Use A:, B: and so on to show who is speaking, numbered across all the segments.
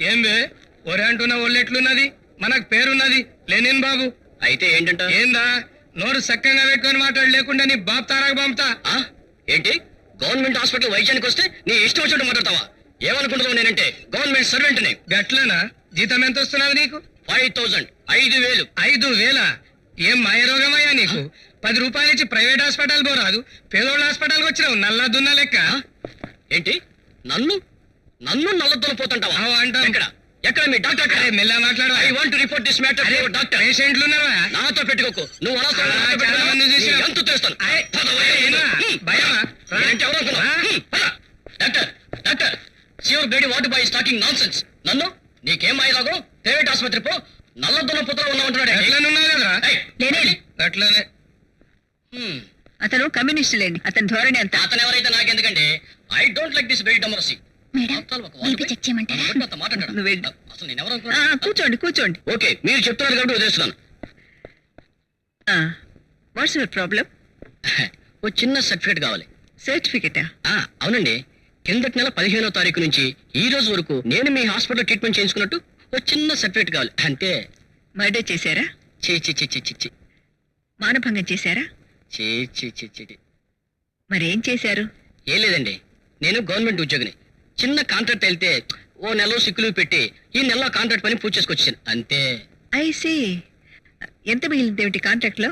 A: ఏం బే ఒరే అంటున్న ఒళ్ళెట్లున్నది మనకు పేరున్నది లెనిన్ బాబు.
B: అయితే ఏంటంట?
A: ఏందా? నోరు సక్కంగా పెట్టుకొని మాట్లాడు లేకుండా నీ బాబు తారాకు
B: ఆ? ఏంటి? గవర్నమెంట్ హాస్పిటల్ వైద్యానికి వస్తే నీ ఇష్టం వచ్చినట్టు మాట్లాడతావా? ఏమనుకుంటున్నావు నేనంటే గవర్నమెంట్ సర్వెంట్ని.
A: గట్లనా? జీతం ఎంత వస్తున్నది నీకు?
B: ఫైవ్ థౌసండ్ ఐదు వేలు.
A: ఐదు వేల? ఏం మాయ రోగమయ్యా నీకు? పది రూపాయలు ఇచ్చి ప్రైవేట్ హాస్పిటల్ పోరాదు. పేదోళ్ళ హాస్పిటల్కి వచ్చినావు నల్ల దున్న లెక్క
B: ఏంటి? నన్ను? నన్ను నల్లద్దలు పోతుంటావా?
A: అంటాం.
B: ఎక్కడ ఎక్కడ మీ డాక్టర్
A: మెల్ల మాట్లాడు
B: I want report this matter
A: అరే
B: డాక్టర్
A: పేషెంట్లు ఉన్నారా
B: నాతో పెట్టుకోకు. నువ్వు
A: చూసినా.
B: ఎంత చేస్తాను.
A: భయమా?
B: నేనంటే ఎవరు. డాక్టర్ డాక్టర్ సివర్ బేడి what by talking nonsense నన్ను? నీకేం అయ్యేలాగో ప్రైవేట్ ఆసుపత్రి పో. నల్లదొన్న పుత్ర ఉన్నావు
A: అట్లనే ఉన్నావు కదరా
C: లేనే
A: అట్లనే
C: అతను కమ్యూనిస్ట్ లేండి. అతని ధోరణి అంత.
B: అతను ఎవరైతే నాకెందుకంటే I don't like this very democracy
C: కూర్చోండి కూర్చోండి.
B: ఓకే మీరు చెప్తున్నారు కాబట్టి వదిలేస్తున్నాను.
C: What's your problem?
B: ఓ చిన్న సర్టిఫికేట్ కావాలి.
C: సర్టిఫికెటా?
B: ఆ, అవునండి. కిందటి నెల పదిహేనో తారీఖు నుంచి ఈ రోజు వరకు నేను మీ హాస్పిటల్ ట్రీట్మెంట్ చేయించుకున్నట్టు ఓ చిన్న సర్టిఫికేట్ కావాలి. అంతే
C: మర్డర్ చేశారా?
B: చీ చీ చీ చీ చీ చీ
C: మానభంగం చేశారా?
B: చీ చీ చీ చీ చీ.
C: మరేం చేశారు?
B: ఏం లేదండి. నేను గవర్నమెంట్ ఉద్యోగిని. చిన్న కాంట్రాక్ట్ వెళ్తే ఓ నెల సిక్కులు పెట్టి ఈ నెల కాంట్రాక్ట్ పని పూర్తి చేసుకొచ్చాను అంతే.
C: ఐసి ఎంత మిగిలింది ఏమిటి
B: కాంట్రాక్ట్లో?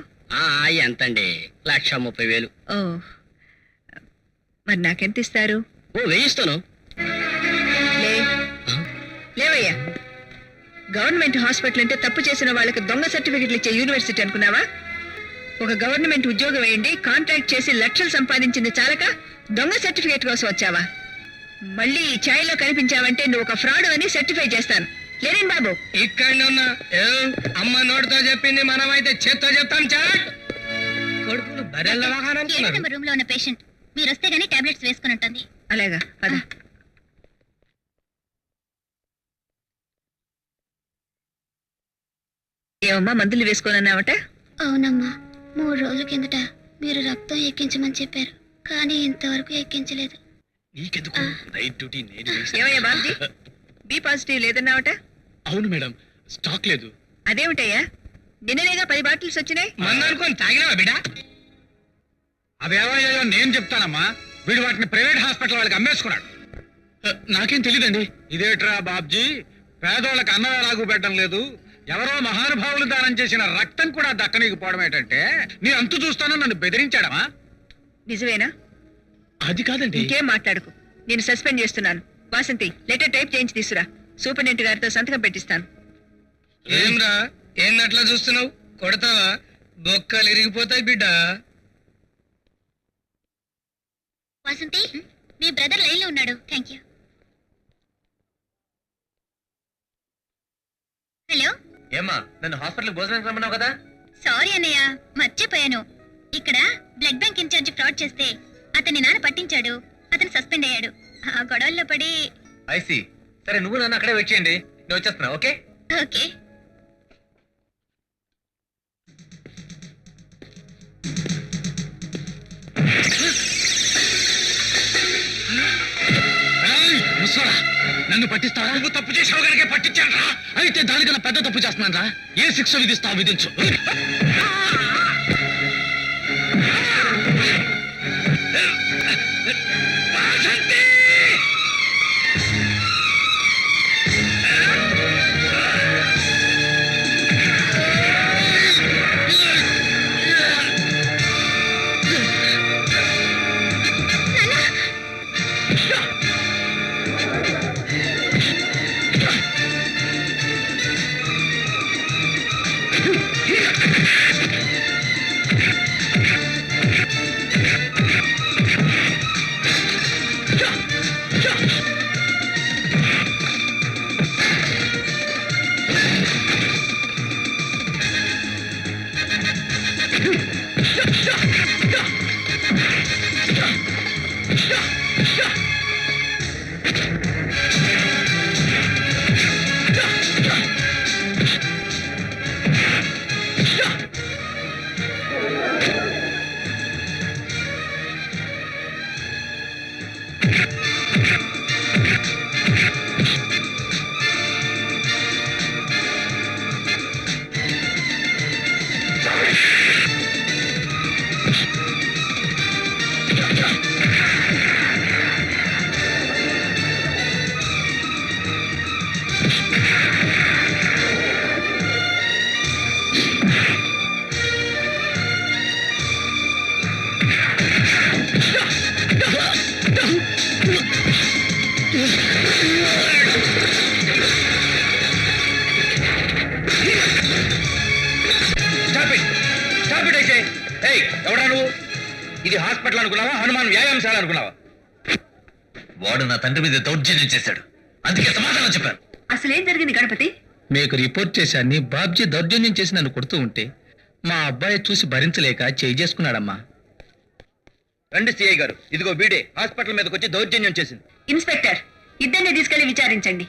B: ఎంత అండి లక్ష ముప్పై వేలు.
C: ఓ. మరి నాకెంత ఇస్తారు?
B: ఓ వేయిస్తాను
C: లే. లేవయ్యా. గవర్నమెంట్ హాస్పిటల్ అంటే తప్పు చేసిన వాళ్ళకి దొంగ సర్టిఫికెట్లు ఇచ్చే యూనివర్సిటీ అనుకున్నావా? ఒక గవర్నమెంట్ ఉద్యోగం వేయండి కాంట్రాక్ట్ చేసి లక్షలు సంపాదించింది చాలక దొంగ సర్టిఫికేట్ కోసం వచ్చావా? మళ్ళీ ఈ ఛాయలో కనిపించావంటే నువ్వు ఒక ఫ్రాడ్ అని సర్టిఫై చేస్తాను. లేరేం బాబు.
A: ఇక్కడనే ఉన్నా ఏం అమ్మ నోటితో చెప్పింది మనమైతే చేత్తో చెప్తాం చాట్! కొడుకులు బరెల్ల
D: ఏడో నెంబర్ రూమ్లో ఉన్న పేషెంట్ మీరు వస్తే గానీ టాబ్లెట్స్ వేసుకుని ఉంటుంది.
C: అలాగా పద. ఏమమ్మా మందులు వేసుకోనన్నావట?
D: అవునమ్మా మూడు రోజుల కిందట మీరు రక్తం ఎక్కించమని చెప్పారు. కానీ ఇంతవరకు ఎక్కించలేదు.
E: నీకెందుకు? నైట్ డ్యూటీ నేను.
C: ఏమయ్యా బాబుజీ? B positive లేదన్నావట?
E: అవును మేడం స్టాక్ లేదు.
C: అదేమిటయ్యా? నిన్ననేగా పది బాటిల్స్ వచ్చినాయి?
A: మందు అనుకొని తాగినావా బిడ్డ?
F: అవేవో నేను చెప్తానమ్మా వీడు వాటిని ప్రైవేట్ హాస్పిటల్ వాళ్ళకి అమ్మేసుకున్నాడు.
E: నాకేం తెలియదండి
F: ఇదేట్రా బాబ్జీ? పేదోళ్ళకి అన్నం ఎలాగూ పెట్టడం లేదు. ఎవరో మహానుభావులు దానం చేసిన రక్తం కూడా దక్కనీకపోవడం ఏంటంటే నీ అంతు చూస్తానని నన్ను బెదిరించాడమా
C: నిజమేనా?
E: అది కాదండి.
C: ఇంకేం మాట్లాడుకు. నేను సస్పెండ్ చేస్తున్నాను. వాసంతి లెటర్ టైప్ చేయించి తీసురా. సూపరింటెండెంట్ గారితో సంతకం పెట్టిస్తాను.
A: ఏంరా ఏందట్లా చూస్తున్నావు? కొడతావా? బొక్కలు ఇరిగిపోతాయి బిడ్డ.
D: వసంతి మీ బ్రదర్ లైన్లో ఉన్నాడు. Thank you hello?
B: ఏమ్మా నన్ను హాస్పిటల్ భోజనానికి రమ్మన్నావు కదా?
D: సారీ అన్నయ్య మర్చిపోయాను. ఇక్కడ బ్లడ్ బ్యాంక్ ఇన్ఛార్జ్ ఫ్రాడ్ చేస్తే అతని నాన్న పట్టించాడు. అతను సస్పెండ్ అయ్యాడు. ఆ గొడవల్లో పడి
B: ఐసి సరే నువ్వు నన్ను అక్కడే వెయిట్ చేయండి. నేను వచ్చేస్తున్నా ఓకే?
D: ఓకే.
E: నన్ను పట్టిస్తావా? నువ్వు తప్పు చేసావు కనుక పట్టించాను రా అయితే దానికన్నా పెద్ద తప్పు చేస్తున్నాను రా ఏ శిక్ష విధిస్తావు విధించు.
F: అనుకున్నావా? హనుమాన్ వ్యాయామశాల అనుకున్నావా?
E: వాడు నా తండ్రి మీద దౌర్జన్యం చేశాడు. అందుకే సమాధానం చెప్పాను.
C: అసలేం జరిగింది గణపతి?
A: మీకు రిపోర్ట్ చేశాన్ని బాబ్జీ దౌర్జన్యం చేసి నన్ను కొడుతూ ఉంటే మా అబ్బాయి చూసి భరించలేక చేయి చేసుకున్నాడమ్మా.
B: రండి సిఐ గారు. ఇదిగో బీడే హాస్పిటల్ మీదకి వచ్చి దౌర్జన్యం చేసింది.
C: ఇన్స్పెక్టర్ ఇద్దరిని తీసుకెళ్ళి విచారించండి.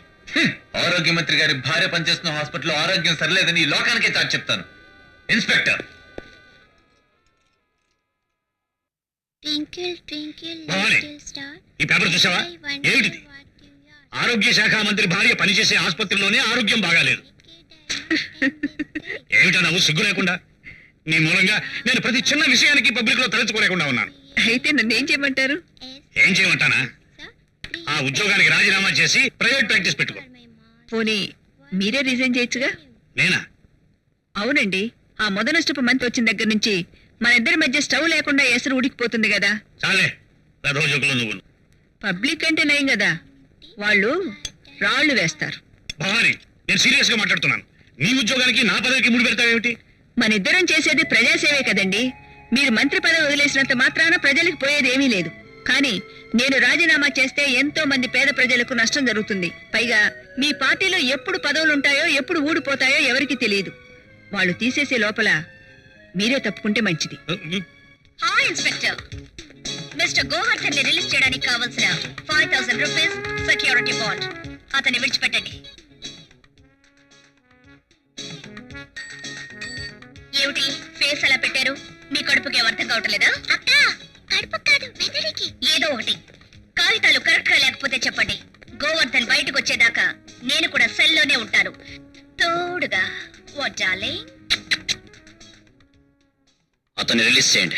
E: ఆరోగ్య మంత్రి గారి భార్య పనిచేస్తున్న హాస్పిటల్లో ఆరోగ్యం సరిలేదని ఈ లోకానికే చాటి చెప్తాను. Inspector
D: twinkle twinkle
F: Bhavani,
D: little star
F: ఈ పేపర్ చూసావా? ఏమిటిది? ఆరోగ్య శాఖ మంత్రి భార్య పనిచేసే ఆసుపత్రిలోనే ఆరోగ్యం బాగాలేదు. ఏమిటా నవ్వు? సిగ్గు లేకుండా? నీ మూలంగా నేను ప్రతి చిన్న విషయానికి పబ్లిక్లో తలెత్తుకోలేకుండా ఉన్నాను.
C: అయితే నన్ను ఏం చేయమంటారు?
F: ఏం చేయమంటానా? ఆ ఉద్యోగానికి రాజీనామా చేసి ప్రైవేట్ ప్రాక్టీస్ పెట్టుకో.
C: పోనీ మీరే రిజైన్ చేయొచ్చుగా?
F: నేనా?
C: అవునండి. ఆ మొదనష్టపు మంత్ వచ్చిన దగ్గర నుంచి మన ఇద్దరి మధ్య స్టవ్ లేకుండా ఎసరు ఉడికిపోతుంది కదా.
F: చాలే రోజుకులు నువ్వు.
C: పబ్లిక్ అంటే నయం కదా. వాళ్ళు రాళ్ళు వేస్తారు.
F: భవాని నేను సీరియస్గా మాట్లాడుతున్నాను. నీ ఉద్యోగానికి నా పదవికి ముడి పెడతావేమిటి?
C: మన ఇద్దరం చేసేది ప్రజాసేవే కదండి. మీరు మంత్రి పదవి వదిలేసినంత మాత్రాన ప్రజలకు పోయేది ఏమీ లేదు. కానీ నేను రాజీనామా చేస్తే ఎంతో మంది పేద ప్రజలకు నష్టం జరుగుతుంది. పైగా మీ పార్టీలో ఎప్పుడు పదవులు ఉంటాయో ఎప్పుడు ఊడిపోతాయో ఎవరికి తెలియదు. వాళ్ళు తీసేసే లోపల మీరే తప్పుకుంటే మంచిది.
D: హాయ్ ఇన్స్పెక్టర్ మిస్టర్ గోవర్ధన్ని రిలీజ్ చేయడానికి కావాల్సిన five thousand rupees security bond అతన్ని విడిచిపెట్టండి. ఏమిటి? ఫేస్ అలా పెట్టారు? మీ కడుపుకి అర్థం కావట్లేదా అక్క కడుపు కాదు మెదడికి. ఏదో ఒకటి. కాగితాలు కరెక్ట్గా లేకపోతే చెప్పండి. గోవర్ధన్ బయటకు వచ్చేదాకా నేను కూడా సెల్లోనే ఉంటాను. తోడుగా వడ్డాలి
B: అతన్ని రిలీజ్ చేయండి.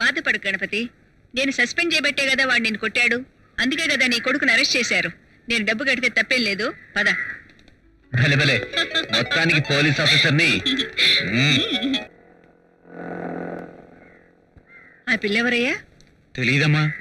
C: బాధపడు గణపతి. నేను సస్పెండ్ చేయబట్టే కదా వాడు నేను కొట్టాడు. అందుకే కదా నీ కొడుకుని అరెస్ట్ చేశారు. నేను డబ్బు కడితే తప్పేం లేదు. పద.
E: భలే భలే. మొత్తానికి పోలీస్ ఆఫీసర్ని.
C: ఆ పిల్లెవరయ్యా?
F: తెలియదమ్మా